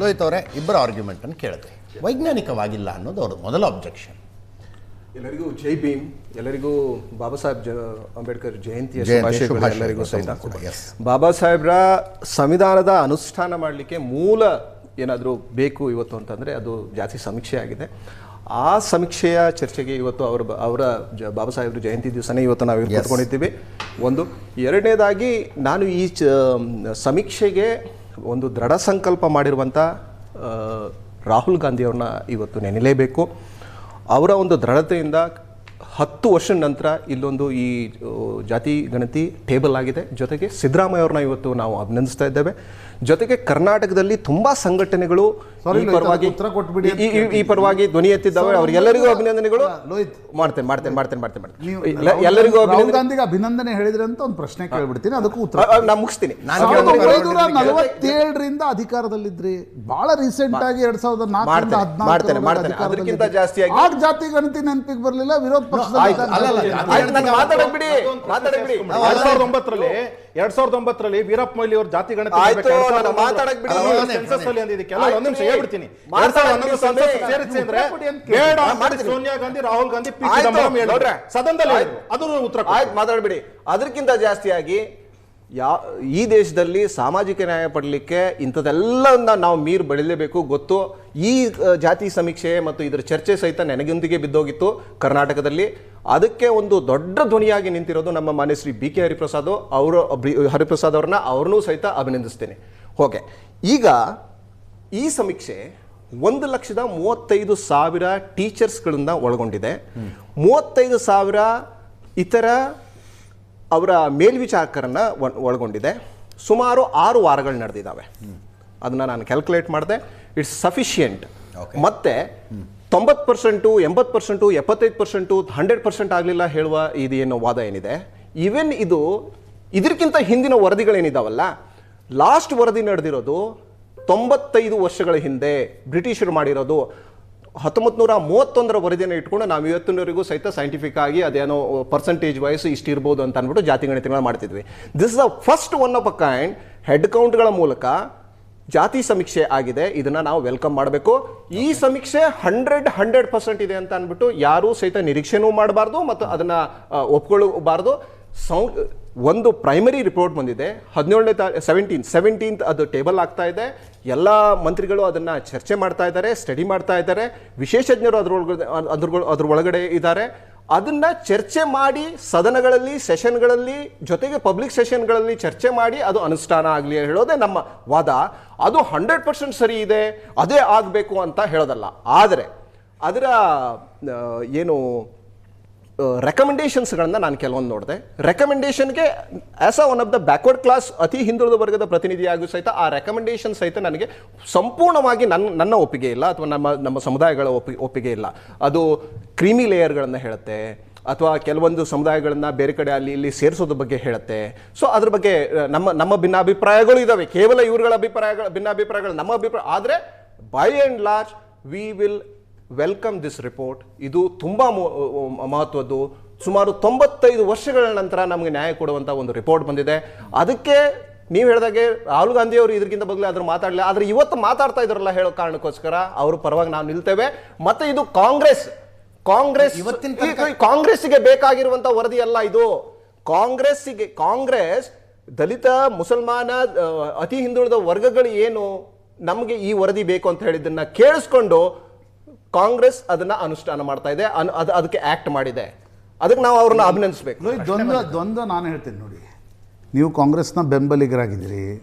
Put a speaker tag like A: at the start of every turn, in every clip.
A: ಲೋಹಿತ್ ಅವರೇ ಇಬ್ಬರ ಆರ್ಗ್ಯುಮೆಂಟನ್ನು ಕೇಳಿದ್ರಿ ವೈಜ್ಞಾನಿಕವಾಗಿಲ್ಲ ಅನ್ನೋದು ಅವ್ರ ಮೊದಲ ಅಬ್ಜೆಕ್ಷನ್
B: ಎಲ್ಲರಿಗೂ ಜೈ ಭೀಮ್ ಎಲ್ಲರಿಗೂ ಬಾಬಾ ಸಾಹೇಬ್ ಜ ಅಂಬೇಡ್ಕರ್ ಜಯಂತಿಯ ಎಲ್ಲರಿಗೂ ಸಹಿತ. ಬಾಬಾ ಸಾಹೇಬ್ರ ಸಂವಿಧಾನದ ಅನುಷ್ಠಾನ ಮಾಡಲಿಕ್ಕೆ ಮೂಲ ಏನಾದರೂ ಬೇಕು ಇವತ್ತು ಅಂತಂದರೆ ಅದು ಜಾಸ್ತಿ ಸಮೀಕ್ಷೆ ಆಗಿದೆ. ಆ ಸಮೀಕ್ಷೆಯ ಚರ್ಚೆಗೆ ಇವತ್ತು ಅವರ ಅವರ ಜ ಬಾಬಾ ಸಾಹೇಬ್ರ ಜಯಂತಿ ದಿವಸನೇ ಇವತ್ತು ನಾವು ಕೂತ್ಕೊಂಡಿದ್ದೀವಿ. ಒಂದು. ಎರಡನೇದಾಗಿ ನಾನು ಈ ಚ ಸಮೀಕ್ಷೆಗೆ ಒಂದು ದೃಢ ಸಂಕಲ್ಪ ಮಾಡಿರುವಂಥ ರಾಹುಲ್ ಗಾಂಧಿಯವ್ರನ್ನ ಇವತ್ತು ನೆನೆಯಲೇಬೇಕು ಅವರ ಒಂದು ದೃಢತೆಯಿಂದ ಹತ್ತು ವರ್ಷದ ನಂತರ ಇಲ್ಲೊಂದು ಈ ಜಾತಿ ಗಣತಿ ಟೇಬಲ್ ಆಗಿದೆ. ಜೊತೆಗೆ ಸಿದ್ದರಾಮಯ್ಯ ಅವ್ರನ್ನ ಇವತ್ತು ನಾವು ಅಭಿನಂದಿಸ್ತಾ ಇದ್ದೇವೆ. ಜೊತೆಗೆ ಕರ್ನಾಟಕದಲ್ಲಿ ತುಂಬಾ ಸಂಘಟನೆಗಳು ಈ ಪರವಾಗಿ ಈ- ಪರವಾಗಿ ಧ್ವನಿ ಎತ್ತಿದ್ದಾವೆ ಅವ್ರಿಗೆಲ್ಲರಿಗೂ ಅಭಿನಂದನೆಗಳು. ಮಾಡ್ತೇನೆ ಮಾಡ್ತೇನೆ ಮಾಡ್ತೇನೆ ಮಾಡ್ತೇನೆ ಮಾಡ್ತೇನೆ. ಎಲ್ಲರಿಗೂ
C: ರಾಹುಲ್
B: ಅಭಿನಂದನೆ
C: ಗಾಂಧಿಗೆ ಅಭಿನಂದನೆ ಹೇಳಿದ್ರೆ ಅಂತ ಒಂದು ಪ್ರಶ್ನೆ ಕೇಳ್ಬಿಡ್ತೀನಿ ಅದಕ್ಕೂ ಉತ್ತರ
B: ನಾನು ಮುಗಿಸ್ತೀನಿ.
C: ನಲವತ್ತೇಳರಿಂದ ಅಧಿಕಾರದಲ್ಲಿದ್ರಿ. ಬಹಳ ರೀಸೆಂಟ್ ಆಗಿ ಎರಡ್ ಸಾವಿರದ ನಾಲ್ಕರಿಂದ
B: ಮಾಡ್ತೇನೆ, ಮಾಡ್ತೇನೆ, ಮಾಡ್ತೇನೆ. ಅದಕ್ಕಿಂತ ಜಾಸ್ತಿಯಾಗಿ-
C: ಜಾತಿ ಗಣತಿ ನೆನಪಿಗೆ ಬರಲಿಲ್ಲ ವಿರೋಧ ಪಕ್ಷದಲ್ಲಿ
A: ಆಯ್ತು, ಅಲ್ಲ, ಅಲ್ಲ, ಜಾತಿ
B: ಆಯ್ತು, ನಾನು ಮಾತಾಡಕ್ ಬಿಡಿ ಮಾತಾಡಕ್ ಬಿಡಿ
D: ಎರಡ್ ಸಾವಿರದ ಒಂಬತ್ತರಲ್ಲಿ ಎರಡ್ ಸಾವಿರದ ಒಂಬತ್ತರಲ್ಲಿ ವೀರಪ್ಪ ಮೊಯ್ಲಿ ಅವ್ರ ಜಾತಿ ಗಣತಿ
B: ಮಾತಾಡಕ್ ಬಿಡಿ.
D: ಸೆನ್ಸಸ್ ಅಲ್ಲಿ ಅಂದಿದ್ದಕ್ಕೆ ಎಲ್ಲ
B: ಆಯ್ತು,
D: ಒಂದ್ ನಿಮಿಷ
B: ನೀವು
D: ಹೇಳ್ಬಿಡ್ತೀನಿ ಎರಡ್ ಸಾವಿರದ ಹನ್ನೊಂದು ಸೆನ್ಸಸ್. ಸೇರಿಸಿ ಅಂದ್ರೆ. ಬೇಡ ಸೋನಿಯಾ ಗಾಂಧಿ ರಾಹುಲ್ ಗಾಂಧಿ ಪಿ
B: ಆಯ್ತು,
D: ಚಿದಂಬರಂ ಹೇಳಿದ್ರು. ಸದನದಲ್ಲಿ
B: ಆಯ್ತು.
D: ಹೇಳಿದ್ರು. ಅದು ಉತ್ತರ.
B: ಆಯ್ತು ಮಾತಾಡಬೇಡಿ ಅದಕ್ಕಿಂತ ಜಾಸ್ತಿಯಾಗಿ ಯಾ, ಈ ದೇಶದಲ್ಲಿ ಸಾಮಾಜಿಕ ನ್ಯಾಯ ಪಡಲಿಕ್ಕೆ ಇಂಥದ್ದೆಲ್ಲವನ್ನ ನಾವು ಮೀರು ಬೆಳಿಲೇಬೇಕು ಗೊತ್ತು, ಈ ಜಾತಿ ಸಮೀಕ್ಷೆ ಮತ್ತು ಇದರ ಚರ್ಚೆ ಸಹಿತ ನನಗೊಂದಿಗೆ ಬಿದ್ದೋಗಿತ್ತು ಕರ್ನಾಟಕದಲ್ಲಿ. ಅದಕ್ಕೆ ಒಂದು ದೊಡ್ಡ ಧ್ವನಿಯಾಗಿ ನಿಂತಿರೋದು ನಮ್ಮ ಮಾನ್ಯ ಶ್ರೀ ಬಿ ಕೆ ಹರಿಪ್ರಸಾದ್ ಅವರು ಹರಿಪ್ರಸಾದ್ ಅವ್ರನ್ನ ಅವ್ರನ್ನೂ ಸಹಿತ ಅಭಿನಂದಿಸ್ತೇನೆ. ಓಕೆ, ಈಗ ಈ ಸಮೀಕ್ಷೆ ಒಂದು ಲಕ್ಷದ ಮೂವತ್ತೈದು ಸಾವಿರ ಟೀಚರ್ಸ್ಗಳನ್ನ ಒಳಗೊಂಡಿದೆ. ಮೂವತ್ತೈದು ಸಾವಿರ ಇತರ ಅವರ ಮೇಲ್ವಿಚಾರಕರನ್ನ ಒಳಗೊಂಡಿದೆ. ಸುಮಾರು ಆರು ವಾರಗಳು ನಡೆದಿದ್ದಾವೆ. ಅದನ್ನ ನಾನು ಕ್ಯಾಲ್ಕುಲೇಟ್ ಮಾಡಿದೆ. ಇಟ್ಸ್ ಸಫಿಷಿಯೆಂಟ್ ಮತ್ತೆ ತೊಂಬತ್ತು ಪರ್ಸೆಂಟು ಎಂಬತ್ತು ಪರ್ಸೆಂಟು ಎಪ್ಪತ್ತೈದು ಪರ್ಸೆಂಟು ಹಂಡ್ರೆಡ್ ಪರ್ಸೆಂಟ್ ಆಗಲಿಲ್ಲ ಹೇಳುವ ಇದು ಏನು ವಾದ ಏನಿದೆ. ಈವನ್ ಇದು ಇದಕ್ಕಿಂತ ಹಿಂದಿನ ವರದಿಗಳೇನಿದಾವಲ್ಲ ಲಾಸ್ಟ್ ವರದಿ ನಡೆದಿರೋದು ತೊಂಬತ್ತೈದು ವರ್ಷಗಳ ಹಿಂದೆ ಬ್ರಿಟಿಷರು ಮಾಡಿರೋದು ಹತ್ತೊಂಬತ್ತು ನೂರ ಮೂವತ್ತೊಂದರ ವರದಿಯನ್ನು ಇಟ್ಕೊಂಡು ನಾವು ಇವತ್ತಿನವರೆಗೂ ಸಹಿತ ಸೈಂಟಿಫಿಕ್ ಆಗಿ ಅದೇನೋ ಪರ್ಸೆಂಟೇಜ್ ವಯಸ್ಸು ಇಷ್ಟಿರ್ಬೋದು ಅಂತ ಅಂದ್ಬಿಟ್ಟು ಜಾತಿ ಗಣಿತಗಳನ್ನ ಮಾಡ್ತಿದ್ವಿ. This is the first one of a kind head ಕೌಂಟ್ಗಳ ಮೂಲಕ ಜಾತಿ ಸಮೀಕ್ಷೆ ಆಗಿದೆ. ಇದನ್ನ ನಾವು ವೆಲ್ಕಮ್ ಮಾಡಬೇಕು. ಈ ಸಮೀಕ್ಷೆ ಹಂಡ್ರೆಡ್ ಹಂಡ್ರೆಡ್ ಪರ್ಸೆಂಟ್ ಇದೆ ಅಂತ ಅಂದ್ಬಿಟ್ಟು ಯಾರೂ ಸಹಿತ ನಿರೀಕ್ಷೆನೂ ಮಾಡಬಾರ್ದು ಮತ್ತು ಅದನ್ನ ಒಪ್ಕೊಳ್ಳಬಾರ್ದು. ಸೌ ಒಂದು ಪ್ರೈಮರಿ ರಿಪೋರ್ಟ್ ಬಂದಿದೆ. ಹದಿನೇಳನೇ ತಾ ಸೆವೆಂಟೀನ್ ಸೆವೆಂಟೀನ್ತ್ ಅದು ಟೇಬಲ್ ಆಗ್ತಾ ಇದೆ. ಎಲ್ಲ ಮಂತ್ರಿಗಳು ಅದನ್ನು ಚರ್ಚೆ ಮಾಡ್ತಾ ಇದ್ದಾರೆ ಸ್ಟಡಿ ಮಾಡ್ತಾ ಇದ್ದಾರೆ. ವಿಶೇಷಜ್ಞರು ಅದರೊಳಗಡೆ ಅದ್ರ ಅದ್ರ ಒಳಗಡೆ ಇದ್ದಾರೆ. ಅದನ್ನು ಚರ್ಚೆ ಮಾಡಿ, ಸದನಗಳಲ್ಲಿ ಸೆಷನ್ಗಳಲ್ಲಿ ಜೊತೆಗೆ ಪಬ್ಲಿಕ್ ಸೆಷನ್ಗಳಲ್ಲಿ ಚರ್ಚೆ ಮಾಡಿ ಅದು ಅನುಷ್ಠಾನ ಆಗಲಿ ಹೇಳೋದೇ ನಮ್ಮ ವಾದ. ಅದು ಹಂಡ್ರೆಡ್ ಪರ್ಸೆಂಟ್ ಸರಿ ಇದೆ, ಅದೇ ಆಗಬೇಕು ಅಂತ ಹೇಳೋದಲ್ಲ. ಆದರೆ, ಅದರ ಏನು ರೆಕಮೆಂಡೇಶನ್ಸ್ಗಳನ್ನ ನಾನು ಕೆಲವೊಂದು ನೋಡಿದೆ. ರೆಕಮೆಂಡೇಷನ್ಗೆ as a one of the backward class ಅತಿ ಹಿಂದುಳಿದ ವರ್ಗದ ಪ್ರತಿನಿಧಿಯಾಗೂ ಸಹಿತ ಆ ರೆಕಮೆಂಡೇಷನ್ ಸಹಿತ ನನಗೆ ಸಂಪೂರ್ಣವಾಗಿ ನನ್ನ ನನ್ನ ಒಪ್ಪಿಗೆ ಇಲ್ಲ ಅಥವಾ ನಮ್ಮ ನಮ್ಮ ಸಮುದಾಯಗಳ ಒಪ್ಪಿ, ಒಪ್ಪಿಗೆ ಇಲ್ಲ. ಅದು ಕ್ರೀಮಿ ಲೇಯರ್ಗಳನ್ನು ಹೇಳುತ್ತೆ ಅಥವಾ ಕೆಲವೊಂದು ಸಮುದಾಯಗಳನ್ನು ಬೇರೆ ಕಡೆ ಅಲ್ಲಿ ಇಲ್ಲಿ ಸೇರಿಸೋದ್ರ ಬಗ್ಗೆ ಹೇಳುತ್ತೆ. ಸೊ ಅದ್ರ ಬಗ್ಗೆ ನಮ್ಮ ನಮ್ಮ ಭಿನ್ನಾಭಿಪ್ರಾಯಗಳು ಇದ್ದಾವೆ ಕೇವಲ ಇವ್ರುಗಳ ಅಭಿಪ್ರಾಯಗಳ, ಭಿನ್ನಾಭಿಪ್ರಾಯಗಳು ನಮ್ಮ ಅಭಿಪ್ರಾಯ, ಆದರೆ by and large we will welcome this report ಇದು ತುಂಬ ಮಹತ್ವದ್ದು. ಸುಮಾರು ತೊಂಬತ್ತೈದು ವರ್ಷಗಳ ನಂತರ ನಮಗೆ ನ್ಯಾಯ ಕೊಡುವಂಥ ಒಂದು ರಿಪೋರ್ಟ್ ಬಂದಿದೆ. ಅದಕ್ಕೆ ನೀವು ಹೇಳಿದಾಗೆ ರಾಹುಲ್ ಗಾಂಧಿ ಅವರು ಇದಕ್ಕಿಂತ ಬದಲು ಅದ್ರ ಮಾತಾಡಲಿಲ್ಲ. ಆದರೆ ಇವತ್ತು ಮಾತಾಡ್ತಾ ಇದ್ರಲ್ಲ ಹೇಳೋ ಕಾರಣಕ್ಕೋಸ್ಕರ ಅವರು ಪರವಾಗಿ ನಾವು ನಿಲ್ತೇವೆ. ಮತ್ತೆ ಇದು ಕಾಂಗ್ರೆಸ್. ಕಾಂಗ್ರೆಸ್
A: ಇವತ್ತಿನ
B: ಕಾಂಗ್ರೆಸ್ಸಿಗೆ ಬೇಕಾಗಿರುವಂತ ವರದಿ ಅಲ್ಲ ಇದು. ಕಾಂಗ್ರೆಸ್ಸಿಗೆ ಕಾಂಗ್ರೆಸ್ ದಲಿತ ಮುಸಲ್ಮಾನ ಅತಿ ಹಿಂದುಳಿದ ವರ್ಗಗಳು ಏನು ನಮಗೆ ಈ ವರದಿ ಬೇಕು ಅಂತ ಹೇಳಿದ್ದನ್ನ ಕೇಳಿಸ್ಕೊಂಡು ಕಾಂಗ್ರೆಸ್ ಅದನ್ನ ಅನುಷ್ಠಾನ ಮಾಡ್ತಾ ಇದೆ ಅನ್- ಅದಕ್ಕೆ ಆಕ್ಟ್ ಮಾಡಿದೆ. ಅದಕ್ಕೆ ನಾವು ಅವ್ರನ್ನ ಅಭಿನಂದಿಸ್ಬೇಕು.
C: ದ್ವಂದ್ವ ದ್ವಂದ್ವ ನಾನು ಹೇಳ್ತೀನಿ ನೋಡಿ. ನೀವು ಕಾಂಗ್ರೆಸ್ನ ಬೆಂಬಲಿಗರಾಗಿದ್ದೀರಿ.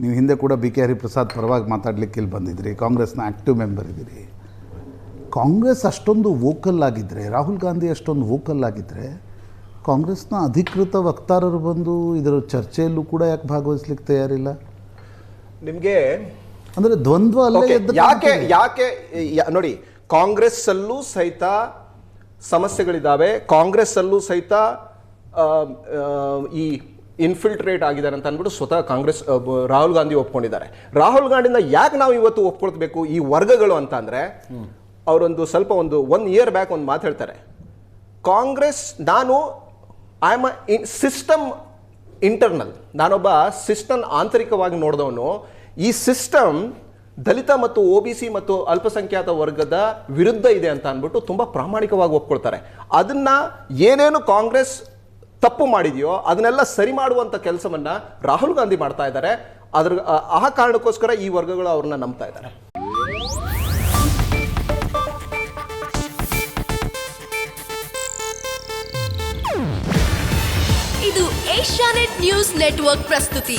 C: ನೀವು ಹಿಂದೆ ಕೂಡ ಬಿ ಕೆ ಹರಿಪ್ರಸಾದ್ ಪರವಾಗಿ ಮಾತಾಡ್ಲಿಕ್ಕೆ ಇಲ್ಲಿ ಬಂದಿದ್ರಿ ಕಾಂಗ್ರೆಸ್ನ ಆ್ಯಕ್ಟಿವ್ ಮೆಂಬರ್ ಇದ್ದೀರಿ. ಕಾಂಗ್ರೆಸ್ ಅಷ್ಟೊಂದು ವೋಕಲ್ ಆಗಿದ್ದರೆ ರಾಹುಲ್ ಗಾಂಧಿ ಅಷ್ಟೊಂದು ವೋಕಲ್ ಆಗಿದ್ದರೆ ಕಾಂಗ್ರೆಸ್ನ ಅಧಿಕೃತ ವಕ್ತಾರರು ಬಂದು ಇದರ ಚರ್ಚೆಯಲ್ಲೂ ಕೂಡ ಯಾಕೆ ಭಾಗವಹಿಸ್ಲಿಕ್ಕೆ ತಯಾರಿಲ್ಲ?
B: ನಿಮ್ಗೆ
C: ಅಂದರೆ ದ್ವಂದ್ವ
B: ಯಾಕೆ ಯಾಕೆ ನೋಡಿ ಕಾಂಗ್ರೆಸ್ ಅಲ್ಲೂ ಸಹಿತ ಸಮಸ್ಯೆಗಳಿದ್ದಾವೆ ಕಾಂಗ್ರೆಸ್ ಅಲ್ಲೂ ಸಹಿತ ಈ ಇನ್ಫಿಲ್ಟ್ರೇಟ್ ಆಗಿದ್ದಾರೆ ಅಂತ ಅಂದ್ಬಿಟ್ಟು ಸ್ವತಃ ಕಾಂಗ್ರೆಸ್ ರಾಹುಲ್ ಗಾಂಧಿ ಒಪ್ಕೊಂಡಿದ್ದಾರೆ. ರಾಹುಲ್ ಗಾಂಧಿನ ಯಾಕೆ ನಾವು ಇವತ್ತು ಒಪ್ಕೊಳ್ಬೇಕು ಈ ವರ್ಗಗಳು ಅಂತ ಅಂದ್ರೆ ಅವರೊಂದು ಸ್ವಲ್ಪ ಒಂದು ಒನ್ ಇಯರ್ ಬ್ಯಾಕ್ ಒಂದು ಮಾತು ಹೇಳ್ತಾರೆ. ಕಾಂಗ್ರೆಸ್ ನಾನು ಐ ಆಮ್ ಸಿಸ್ಟಮ್ ಇಂಟರ್ನಲ್ ನಾನೊಬ್ಬ ಸಿಸ್ಟಮ್ ಆಂತರಿಕವಾಗಿ ನೋಡಿದವನು ಈ ಸಿಸ್ಟಮ್ ದಲಿತ ಮತ್ತು ಒ ಬಿ ಸಿ ಮತ್ತು ಅಲ್ಪಸಂಖ್ಯಾತ ವರ್ಗದ ವಿರುದ್ಧ ಇದೆ ಅಂತ ಅಂದ್ಬಿಟ್ಟು ತುಂಬ ಪ್ರಾಮಾಣಿಕವಾಗಿ ಒಪ್ಕೊಳ್ತಾರೆ. ಅದನ್ನ ಏನೇನು ಕಾಂಗ್ರೆಸ್ ತಪ್ಪು ಮಾಡಿದೆಯೋ ಅದನ್ನೆಲ್ಲ ಸರಿ ಮಾಡುವಂತ ಕೆಲಸವನ್ನ ರಾಹುಲ್ ಗಾಂಧಿ ಮಾಡ್ತಾ ಇದ್ದಾರೆ. ಅದ್ರ, ಆ ಕಾರಣಕ್ಕೋಸ್ಕರ ಈ ವರ್ಗಗಳು ಅವ್ರನ್ನ ನಂಬ್ತಾ ಇದ್ದಾರೆ.
E: ಇದು ಏಷ್ಯಾನೆಟ್ ನ್ಯೂಸ್ ನೆಟ್ವರ್ಕ್ ಪ್ರಸ್ತುತಿ.